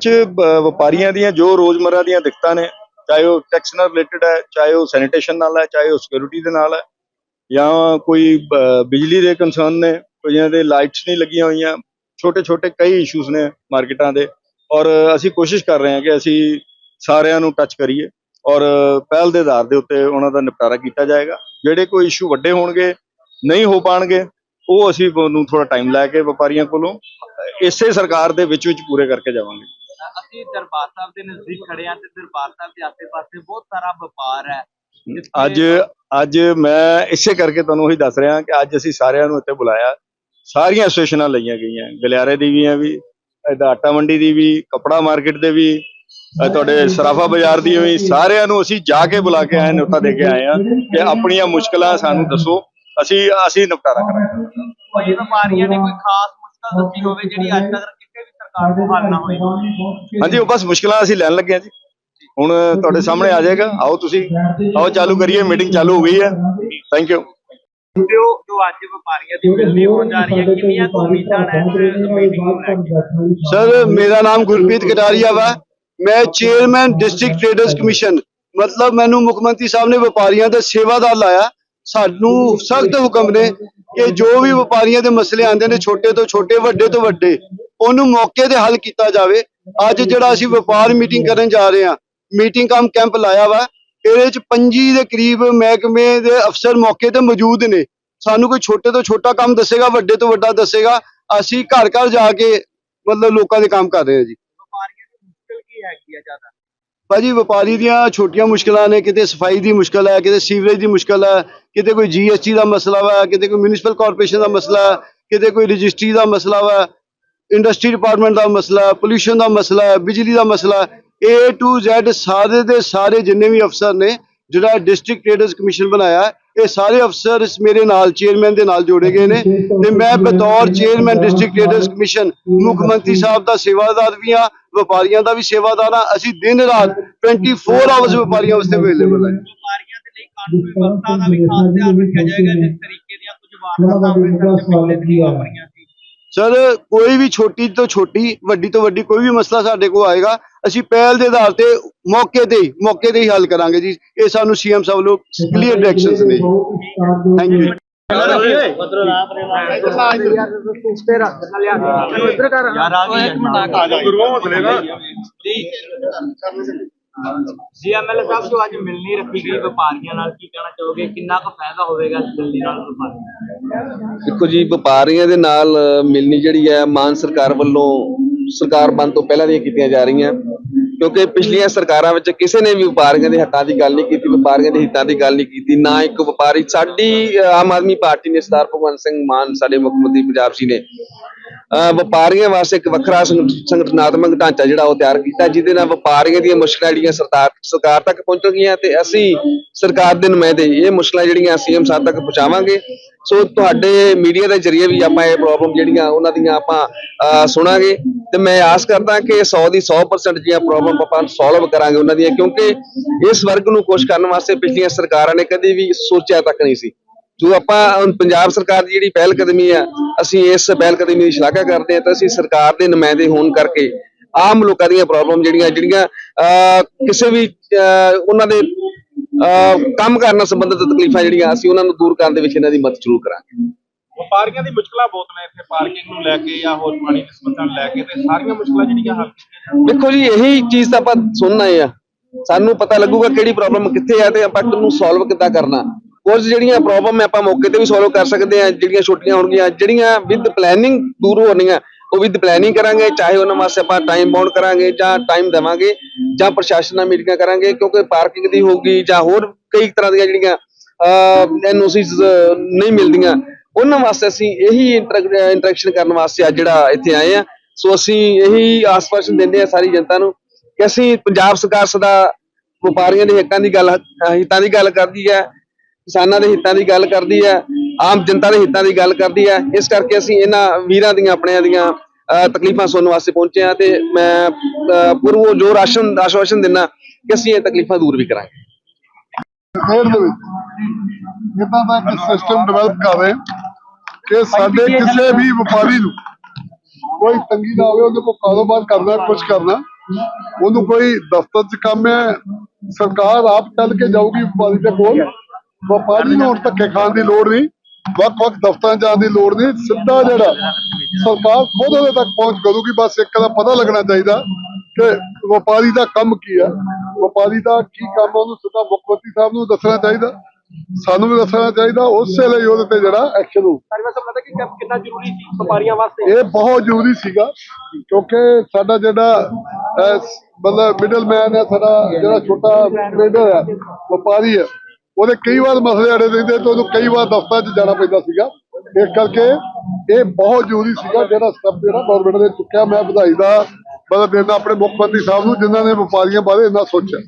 ਚ ਵਪਾਰੀਆਂ ਦੀਆਂ ਜੋ ਰੋਜ਼ਮਰਰਾ ਦੀਆਂ ਦਿੱਕਤਾਂ ਨੇ, ਚਾਹੇ ਉਹ ਟੈਕਸ ਨਾਲ ਰਿਲੇਟਡ ਹੈ, ਚਾਹੇ ਉਹ ਸੈਨੀਟੇਸ਼ਨ ਨਾਲ ਹੈ, ਚਾਹੇ ਉਹ ਸਿਕਿਉਰਿਟੀ ਦੇ ਨਾਲ ਹੈ, ਜਾਂ ਕੋਈ ਬਿਜਲੀ ਦੇ ਕੰਸਰਨ ਨੇ, ਕਈਆਂ ਦੇ ਲਾਈਟਸ ਨਹੀਂ ਲੱਗੀਆਂ ਹੋਈਆਂ ਛੋਟੇ ਛੋਟੇ ਕਈ ਇਸ਼ੂਜ਼ ਨੇ ਮਾਰਕੀਟਾਂ ਦੇ, ਔਰ ਅਸੀਂ ਕੋਸ਼ਿਸ਼ ਕਰ ਰਹੇ ਹਾਂ ਕਿ ਅਸੀਂ ਸਾਰਿਆਂ ਨੂੰ ਟੱਚ ਕਰੀਏ, ਔਰ ਪਹਿਲ ਦੇ ਆਧਾਰ ਦੇ ਉੱਤੇ ਉਹਨਾਂ ਦਾ ਨਿਪਟਾਰਾ ਕੀਤਾ ਜਾਏਗਾ। ਜਿਹੜੇ ਕੋਈ ਇਸ਼ੂ ਵੱਡੇ ਹੋਣਗੇ, ਨਹੀਂ ਹੋ ਪਾਣਗੇ, ਉਹ ਅਸੀਂ ਉਹਨੂੰ ਥੋੜਾ ਟਾਈਮ ਲੈ ਕੇ ਵਪਾਰੀਆਂ ਕੋਲੋਂ, ਇਸੇ ਸਰਕਾਰ ਦੇ ਵਿੱਚ ਵਿੱਚ ਪੂਰੇ ਕਰਕੇ ਜਾਵਾਂਗੇ। ਅਸੀਂ ਦਰਬਾਰ ਸਾਹਿਬ ਦੇ ਨਜ਼ਦੀਕ ਖੜੇ ਹਾਂ ਤੇ ਦਰਬਾਰ ਸਾਹਿਬ ਦੇ ਆਸ-ਪਾਸੇ ਬਹੁਤ ਸਾਰਾ ਵਪਾਰ ਹੈ। ਅੱਜ ਅੱਜ ਮੈਂ ਇਸੇ ਕਰਕੇ ਤੁਹਾਨੂੰ ਉਹੀ ਦੱਸ ਰਿਹਾ ਕਿ ਅੱਜ ਅਸੀਂ ਸਾਰਿਆਂ ਨੂੰ ਇੱਥੇ ਬੁਲਾਇਆ। ਸਾਰੀਆਂ ਐਸੋਸੀਏਸ਼ਨਾਂ ਲਈਆਂ ਗਈਆਂ। ਗਲਿਆਰੇ ਦੀ ਵੀ ਆ ਵੀ ਇਹਦਾ ਆਟਾ ਮੰਡੀ ਦੀ ਵੀ ਕਪੜਾ ਮਾਰਕੀਟ ਦੇ ਵੀ ਤੁਹਾਡੇ ਸਰਾਫਾ ਬਾਜ਼ਾਰ ਦੀ ਵੀ ਸਾਰਿਆਂ ਨੂੰ ਅਸੀਂ ਜਾ ਕੇ ਬੁਲਾ ਕੇ ਆਏ ਨੋਟਾ ਦੇ ਕੇ ਆਏ ਆ ਕਿ ਆਪਣੀਆਂ ਮੁਸ਼ਕਲਾਂ ਸਾਨੂੰ ਦੱਸੋ। ਅਸੀਂ ਅਸੀਂ ਨਿਪਟਾਰਾ ਕਰਾਂਗੇ। ਕੋਈ ਵਪਾਰੀਆਂ ਨੇ ਕੋਈ ਖਾਸ ਮੁਸ਼ਕਲ ਦੱਸੀ ਹੋਵੇ ਜਿਹੜੀ ਅੱਜ ਤੱਕ ਹੱਲ ਨਾ ਹੋਈ ਹਾਂਜੀ ਉਹ ਬਸ ਮੁਸ਼ਕਲਾਂ ਅਸੀਂ ਲੈਣ ਲੱਗੇ ਆ ਜੀ। ਹੁਣ ਤੁਹਾਡੇ ਸਾਹਮਣੇ ਆ ਜਾਏਗਾ। ਆਓ ਤੁਸੀਂ। ਆਓ ਚਾਲੂ ਕਰੀਏ। ਮੀਟਿੰਗ ਚਾਲੂ ਹੋ ਗਈ ਹੈ। ਥੈਂਕ ਯੂ ਤੇ ਉਹ ਜੋ ਅੱਜ ਵਪਾਰੀਆਂ ਦੀ ਮਿਲਣੀ ਹੋਣ ਜਾ ਰਹੀ ਹੈ ਕਿੰਨੀਆਂ ਕੁ ਉਮੀਦਾਂ ਨੇ ਇਸ ਮੀਟਿੰਗ ਨੂੰ ਲੈ ਕੇ ਸਰ ਮੇਰਾ ਨਾਮ ਗੁਰਪ੍ਰੀਤ ਕਟਾਰੀਆ ਵਾ। ਮੈਂ ਚੇਅਰਮੈਨ ਡਿਸਟ੍ਰਿਕਟ ਟ੍ਰੇਡਰਸ ਕਮਿਸ਼ਨ ਮਤਲਬ ਮੈਨੂੰ ਮੁੱਖ ਮੰਤਰੀ ਸਾਹਿਬ ਨੇ ਵਪਾਰੀਆਂ ਦਾ ਸੇਵਾਦਾਰ ਲਾਇਆ। ਸਾਨੂੰ ਸਖਤ ਹੁਕਮ ਨੇ ਕਿ ਜੋ ਵੀ ਵਪਾਰੀਆਂ ਦੇ ਮਸਲੇ ਆਉਂਦੇ ਨੇ ਛੋਟੇ ਤੋਂ ਛੋਟੇ ਵੱਡੇ ਤੋਂ ਵੱਡੇ ਉਹਨੂੰ ਮੌਕੇ ਤੇ ਹੱਲ ਕੀਤਾ ਜਾਵੇ। ਅੱਜ ਜਿਹੜਾ ਅਸੀਂ ਵਪਾਰ ਮੀਟਿੰਗ ਕਰਨ ਜਾ ਰਹੇ ਹਾਂ ਮੀਟਿੰਗ ਕਮ ਕੈਂਪ ਲਾਇਆ ਵਾ ਇਹਦੇ ਚ 25 ਦੇ ਕਰੀਬ ਮਹਿਕਮੇ ਦੇ ਅਫਸਰ ਮੌਕੇ ਤੇ ਮੌਜੂਦ ਨੇ। ਸਾਨੂੰ ਕੋਈ ਛੋਟੇ ਤੋਂ ਛੋਟਾ ਕੰਮ ਦੱਸੇਗਾ ਵੱਡੇ ਤੋਂ ਵੱਡਾ ਦੱਸੇਗਾ ਅਸੀਂ ਘਰ ਘਰ ਜਾ ਕੇ ਮਤਲਬ ਲੋਕਾਂ ਦੇ ਕੰਮ ਕਰ ਰਹੇ ਹਾਂ ਜੀ। ਵਪਾਰੀਆਂ ਦੀ ਮੁਸ਼ਕਲ ਕੀ ਹੈਗੀ ਆ ਜ਼ਿਆਦਾ? ਭਾਜੀ ਵਪਾਰੀ ਦੀਆਂ ਛੋਟੀਆਂ ਮੁਸ਼ਕਲਾਂ ਨੇ ਕਿਤੇ ਸਫ਼ਾਈ ਦੀ ਮੁਸ਼ਕਲ ਹੈ ਕਿਤੇ ਸੀਵਰੇਜ ਦੀ ਮੁਸ਼ਕਲ ਹੈ ਕਿਤੇ ਕੋਈ ਜੀਐਸਟੀ ਦਾ ਮਸਲਾ ਵਾ ਕਿਤੇ ਕੋਈ ਮਿਊਨਿਸਪਲ ਕਾਰਪੋਰੇਸ਼ਨ ਦਾ ਮਸਲਾ ਹੈ ਕਿਤੇ ਕੋਈ ਰਜਿਸਟਰੀ ਦਾ ਮਸਲਾ ਵਾ। ਇੰਡਸਟਰੀ ਡਿਪਾਰਟਮੈਂਟ ਦਾ ਮਸਲਾ ਪੋਲੂਸ਼ਨ ਦਾ ਮਸਲਾ ਹੈ ਬਿਜਲੀ ਦਾ ਮਸਲਾ A to Z ਸਾਰੇ ਦੇ ਸਾਰੇ ਜਿੰਨੇ ਵੀ ਅਫਸਰ ਨੇ ਜਿਹੜਾ ਡਿਸਟ੍ਰਿਕਟ ਟ੍ਰੇਡਰਸ ਕਮਿਸ਼ਨ ਬਣਾਇਆ ਹੈ, ਇਹ ਸਾਰੇ ਅਫਸਰ ਇਸ ਮੇਰੇ ਨਾਲ ਚੇਅਰਮੈਨ ਦੇ ਨਾਲ ਜੋੜੇ ਗਏ ਨੇ ਤੇ ਮੈਂ ਬਤੌਰ ਚੇਅਰਮੈਨ ਡਿਸਟ੍ਰਿਕਟ ਟ੍ਰੇਡਰਸ ਕਮਿਸ਼ਨ ਮੁੱਖ ਮੰਤਰੀ ਸਾਹਿਬ ਦਾ ਸੇਵਾਦਾਰ ਵੀ ਹਾਂ ਵਪਾਰੀਆਂ ਦਾ ਵੀ ਸੇਵਾਦਾਰ ਹਾਂ ਅਸੀਂ ਦਿਨ ਰਾਤ 24 ਆਵਰਸ ਵਪਾਰੀਆਂ ਵਾਸਤੇ ਅਵੇਲੇਬਲ ਹੈ। ਵਪਾਰੀਆਂ ਦੇ ਲਈ ਕਾਨੂੰਨੀ ਵਿਵਸਥਾ ਦਾ ਵੀ ਖਾਸ ਧਿਆਨ ਰੱਖਿਆ ਜਾਏਗਾ ਜਿਸ ਤਰੀਕੇ ਦੀਆਂ ਕੁਝ ਵਾਰਦਾਤਾਂ ਅੰਮ੍ਰਿਤਸਰ ਦੇ ਪਿਛਲੇ ਦਿਨੀ ਵਾਪਰੀਆਂ ਸਰ ਕੋਈ ਵੀ ਛੋਟੀ ਤੋਂ ਛੋਟੀ ਵੱਡੀ ਤੋਂ ਵੱਡੀ ਕੋਈ ਵੀ ਮਸਲਾ ਸਾਡੇ ਕੋਲ ਆਏਗਾ ਅਸੀਂ ਪਹਿਲ ਦੇ ਆਧਾਰ ਤੇ ਮੌਕੇ ਤੇ ਹੀ ਮੌਕੇ ਤੇ ਹੀ ਹੱਲ ਕਰਾਂਗੇ ਜੀ। ਇਹ ਸਾਨੂੰ ਸੀਐਮ ਸਾਹਿਬ ਲੋਕ ਕਲੀਅਰ ਡਾਇਰੈਕਸ਼ਨਸ ਨੇ। ਥੈਂਕ ਯੂ ਯਾਰ ਆ ਗਈ। ਇੱਕ ਸਾਹਿਬ ਜੋ ਅੱਜ ਮਿਲਣੀ ਰੱਖੀ ਗਈ ਵਪਾਰੀਆਂ ਨਾਲ, ਕੀ ਕਹਿਣਾ ਚਾਹੋਗੇ? ਕਿੰਨਾ ਕੁ ਫਾਇਦਾ ਹੋਵੇਗਾ ਇਸ ਮਿਲਣੀ ਨਾਲ ਵਪਾਰੀਆਂ ਦੇਖੋ ਜੀ, ਵਪਾਰੀਆਂ ਦੇ ਨਾਲ ਮਿਲਣੀ ਜਿਹੜੀ ਹੈ, ਮਾਨ ਸਰਕਾਰ ਵੱਲੋਂ ਸਰਕਾਰ ਬਣ ਤੋਂ ਪਹਿਲਾਂ ਦੀਆਂ ਕੀਤੀਆਂ ਜਾ ਰਹੀਆਂ। ਕਿਉਂਕਿ ਪਿਛਲੀਆਂ ਸਰਕਾਰਾਂ ਵਿੱਚ ਕਿਸੇ ਨੇ ਵੀ ਵਪਾਰੀਆਂ ਦੇ ਹੱਕਾਂ ਦੀ ਗੱਲ ਨਹੀਂ ਕੀਤੀ, ਵਪਾਰੀਆਂ ਦੇ ਹਿੱਤਾਂ ਦੀ ਗੱਲ ਨਹੀਂ ਕੀਤੀ। ਨਾ ਇੱਕ ਵਪਾਰੀ, ਸਾਡੀ ਆਮ ਆਦਮੀ ਪਾਰਟੀ ਨੇ ਸਰਦਾਰ ਭਗਵੰਤ ਸਿੰਘ ਮਾਨ, ਸਾਡੇ ਮੁੱਖ ਮੰਤਰੀ ਪੰਜਾਬ ਜੀ ਨੇ ਵਪਾਰੀਆਂ ਵਾਸਤੇ ਇੱਕ ਵੱਖਰਾ ਸੰਗ- ਸੰਗਠਨਾਤਮਕ ਢਾਂਚਾ ਜਿਹੜਾ ਉਹ ਤਿਆਰ ਕੀਤਾ ਜਿਹਦੇ ਨਾਲ ਵਪਾਰੀਆਂ ਦੀਆਂ ਮੁਸ਼ਕਲਾਂ ਜਿਹੜੀਆਂ ਸਰਕਾਰ ਸਰਕਾਰ ਤੱਕ ਪਹੁੰਚਣਗੀਆਂ ਤੇ ਅਸੀਂ ਸਰਕਾਰ ਦੇ ਨੁਮਾਇੰਦੇ ਇਹ ਮੁਸ਼ਕਲਾਂ ਜਿਹੜੀਆਂ ਸੀਐਮ ਸਾਹਿਬ ਤੱਕ ਪਹੁੰਚਾਵਾਂਗੇ। ਸੋ ਤੁਹਾਡੇ ਮੀਡੀਆ ਦੇ ਜ਼ਰੀਏ ਵੀ ਆਪਾਂ ਇਹ ਪ੍ਰੋਬਲਮ ਜਿਹੜੀਆਂ ਉਹਨਾਂ ਦੀਆਂ ਆਪਾਂ ਅ, ਸੁਣਾਂਗੇ ਤੇ ਮੈਂ ਆਸ ਕਰਦਾ ਕਿ 100 ਦੀ 100% ਜਿਹੜੀਆਂ ਪ੍ਰੋਬਲਮ ਆਪਾਂ ਸੋਲਵ ਕਰਾਂਗੇ ਉਹਨਾਂ ਦੀਆਂ ਕਿਉਂਕਿ ਇਸ ਵਰਗ ਨੂੰ ਖੁਸ਼ ਕਰਨ ਵਾਸਤੇ ਪਿਛਲੀਆਂ ਸਰਕਾਰਾਂ ਨੇ ਕਦੇ ਵੀ ਸੋਚਿਆ ਤੱਕ ਨਹੀਂ ਸੀ। ਜੋ ਆਪਾਂ ਪੰਜਾਬ ਸਰਕਾਰ ਦੀ ਜਿਹੜੀ ਪਹਿਲ ਕਦਮੀ ਆ ਅਸੀਂ ਇਸ ਪਹਿਲ ਕਦਮੀ ਦੀ ਸ਼ਲਾਘਾ ਕਰਦੇ ਹਾਂ ਤਾਂ ਅਸੀਂ ਸਰਕਾਰ ਦੇ ਨੁਮਾਇੰਦੇ ਹੋਣ ਕਰਕੇ ਆਮ ਲੋਕਾਂ ਦੀਆਂ ਪ੍ਰੋਬਲਮ ਜਿਹੜੀਆਂ ਜਿਹੜੀਆਂ ਕਿਸੇ ਵੀ ਉਹਨਾਂ ਦੇ ਕੰਮ ਕਰਨ ਨਾਲ ਸੰਬੰਧਿਤ ਤਕਲੀਫਾਂ ਜਿਹੜੀਆਂ ਅਸੀਂ ਉਹਨਾਂ ਨੂੰ ਦੂਰ ਕਰਨ ਦੇ ਵਿੱਚ ਇਹਨਾਂ ਦੀ ਮਦਦ ਜ਼ਰੂਰ ਕਰਾਂਗੇ। ਵਪਾਰੀਆਂ ਦੀ ਮੁਸ਼ਕਲਾਂ ਬਹੁਤ ਨੇ ਇੱਥੇ ਪਾਰਕਿੰਗ ਨੂੰ ਲੈ ਕੇ ਜਾਂ ਹੋਰ ਪਾਣੀ ਦੀ ਸਮੱਸਿਆ ਨੂੰ ਲੈ ਕੇ ਤੇ ਸਾਰੀਆਂ ਮੁਸ਼ਕਲਾਂ ਜਿਹੜੀਆਂ ਹੱਲ ਕੀਤੀਆਂ ਜਾਣ। ਦੇਖੋ ਜੀ ਇਹੀ ਚੀਜ਼ ਤਾਂ ਆਪਾਂ ਸੁਣਨ ਆ। ਸਾਨੂੰ ਪਤਾ ਲੱਗੂਗਾ ਕਿਹੜੀ ਪ੍ਰੋਬਲਮ ਕਿੱਥੇ ਆ ਤੇ ਆਪਾਂ ਉਹਨੂੰ ਸੋਲਵ ਕਿੱਦਾਂ ਕਰਨਾ। ਕੁਝ ਜਿਹੜੀਆਂ ਪ੍ਰੋਬਲਮ ਆਪਾਂ ਮੌਕੇ ਤੇ ਵੀ ਸੋਲਵ ਕਰ ਸਕਦੇ ਆ ਜਿਹੜੀਆਂ ਛੁੱਟੀਆਂ ਹੋਣਗੀਆਂ, ਜਿਹੜੀਆਂ ਵਿਦ ਪਲੈਨਿੰਗ ਦੂਰ ਹੋਣੀਆਂ, ਉਹ ਵਿਦ ਪਲੈਨਿੰਗ ਕਰਾਂਗੇ, ਚਾਹੇ ਉਹਨਾਂ ਵਾਸਤੇ ਆਪਾਂ ਟਾਈਮ ਬਾਉਂਡ ਕਰਾਂਗੇ ਜਾਂ ਟਾਈਮ ਦੇਵਾਂਗੇ, ਜਾਂ ਪ੍ਰਸ਼ਾਸਨ ਨਾਲ ਮੀਟਿੰਗਾਂ ਕਰਾਂਗੇ, ਕਿਉਂਕਿ ਪਾਰਕਿੰਗ ਦੀ ਹੋਊਗੀ ਜਾਂ ਹੋਰ ਕਈ ਤਰ੍ਹਾਂ ਦੀਆਂ ਜਿਹੜੀਆਂ ਐਨਓਸੀਸ ਨਹੀਂ ਮਿਲਦੀਆਂ, ਉਹਨਾਂ ਵਾਸਤੇ ਅਸੀਂ ਇਹੀ ਇੰਟਰੈਕਸ਼ਨ ਕਰਨ ਵਾਸਤੇ ਅੱਜ ਜਿਹੜਾ ਇੱਥੇ ਆਏ ਆ ਸੋ ਅਸੀਂ ਇਹੀ ਆਸ਼ਵਾਸਨ ਦਿੰਦੇ ਆ ਸਾਰੀ ਜਨਤਾ ਨੂੰ ਕਿ ਅਸੀਂ ਪੰਜਾਬ ਸਰਕਾਰ ਸਦਾ ਵਪਾਰੀਆਂ ਦੇ ਹਿੱਤਾਂ ਦੀ ਗੱਲ, ਹਿੱਤਾਂ ਦੀ ਗੱਲ ਕਰਦੀ ਹੈ ਕਿਸਾਨਾਂ ਦੇ ਹਿੱਤਾਂ ਦੀ ਗੱਲ ਕਰਦੀ ਹੈ, ਆਮ ਜਨਤਾ ਦੇ ਹਿੱਤਾਂ ਦੀ ਗੱਲ ਕਰਦੀ ਹੈ। ਇਸ ਕਰਕੇ ਅਸੀਂ ਇਹਨਾਂ ਵੀਰਾਂ ਦੀਆਂ, ਆਪਣਿਆਂ ਦੀਆਂ ਤਕਲੀਫਾਂ ਸੁਣਨ ਵਾਸਤੇ ਪਹੁੰਚੇ ਹਾਂ ਤੇ ਮੈਂ ਅਹ ਜੋ ਰਾਸ਼ਨ, ਆਸ਼ਵਾਸਨ ਦਿੰਦਾ ਕਿ ਅਸੀਂ ਇਹ ਤਕਲੀਫਾਂ ਦੂਰ ਵੀ ਕਰਾਂਗੇ। ਖੇਡ ਦੇ ਵਿੱਚ ਇਦਾਂ ਦਾ ਇੱਕ ਸਿਸਟਮ ਡਿਵੈਲਪ ਕਰੇ ਕਿ ਸਾਡੇ ਕਿਸੇ ਵੀ ਵਪਾਰੀ ਨੂੰ ਕੋਈ ਤੰਗੀ ਨਾ ਆਵੇ, ਉਹਦੇ ਕੋਲ ਕਾਰੋਬਾਰ ਕਰਨਾ ਕੁਝ ਕਰਨਾ, ਉਹਨੂੰ ਕੋਈ ਦਫ਼ਤਰ 'ਚ ਕੰਮ ਹੈ, ਸਰਕਾਰ ਆਪ ਚੱਲ ਕੇ ਜਾਊਗੀ ਵਪਾਰੀ ਦੇ ਕੋਲ ਵਪਾਰੀ ਨੂੰ ਹੁਣ ਧੱਕੇ ਖਾਣ ਦੀ ਲੋੜ ਨਹੀਂ। ਵੱਖ ਵੱਖ ਦਫ਼ਤਰਾਂ ਜਾਣ ਦੀ ਲੋੜ ਨਹੀਂ। ਸਿੱਧਾ ਜਿਹੜਾ ਸਰਕਾਰ ਖੁਦ ਉਹਦੇ ਤੱਕ ਪਹੁੰਚ ਕਰੂਗੀ। ਬਸ ਇੱਕ ਦਾ ਪਤਾ ਲੱਗਣਾ ਚਾਹੀਦਾ ਕਿ ਵਪਾਰੀ ਦਾ ਕੰਮ ਕੀ ਹੈ ਵਪਾਰੀ ਦਾ ਕੀ ਕੰਮ ਹੈ, ਉਹਨੂੰ ਸਿੱਧਾ ਮੁੱਖ ਮੰਤਰੀ ਸਾਹਿਬ ਨੂੰ ਦੱਸਣਾ ਚਾਹੀਦਾ। ਸਾਨੂੰ ਵੀ ਦੱਸਣਾ ਚਾਹੀਦਾ। ਉਸੇ ਲਈ ਉਹਦੇ ਤੇ ਜਿਹੜਾ ਐਕਸ਼ਨ ਕਿੰਨਾ ਜ਼ਰੂਰੀ ਸੀ ਵਪਾਰੀਆਂ ਵਾਸਤੇ? ਇਹ ਬਹੁਤ ਜ਼ਰੂਰੀ ਸੀਗਾ ਕਿਉਂਕਿ ਸਾਡਾ ਜਿਹੜਾ ਮਤਲਬ ਮਿਡਲਮੈਨ ਹੈ ਸਾਡਾ ਜਿਹੜਾ ਛੋਟਾ ਟ੍ਰੇਡਰ ਹੈ ਵਪਾਰੀ ਹੈ ਉਹਦੇ ਕਈ ਵਾਰ ਮਸਲੇ ਅੜੇ ਦਿੰਦੇ ਤੇ ਉਹਨੂੰ ਕਈ ਵਾਰ ਦਫ਼ਤਰ 'ਚ ਜਾਣਾ ਪੈਂਦਾ ਸੀਗਾ। ਇਸ ਕਰਕੇ ਇਹ ਬਹੁਤ ਜ਼ਰੂਰੀ ਸੀਗਾ ਜਿਹੜਾ ਸਟੈਪ ਜਿਹੜਾ ਗਵਰਨਮੈਂਟ ਨੇ ਚੁੱਕਿਆ। ਮੈਂ ਵਧਾਈ ਦਾ ਮਤਲਬ ਦਿੰਦਾ ਆਪਣੇ ਮੁੱਖ ਮੰਤਰੀ ਸਾਹਿਬ ਨੂੰ, ਜਿਨ੍ਹਾਂ ਨੇ ਵਪਾਰੀਆਂ ਬਾਰੇ ਇੰਨਾ ਸੋਚਿਆ।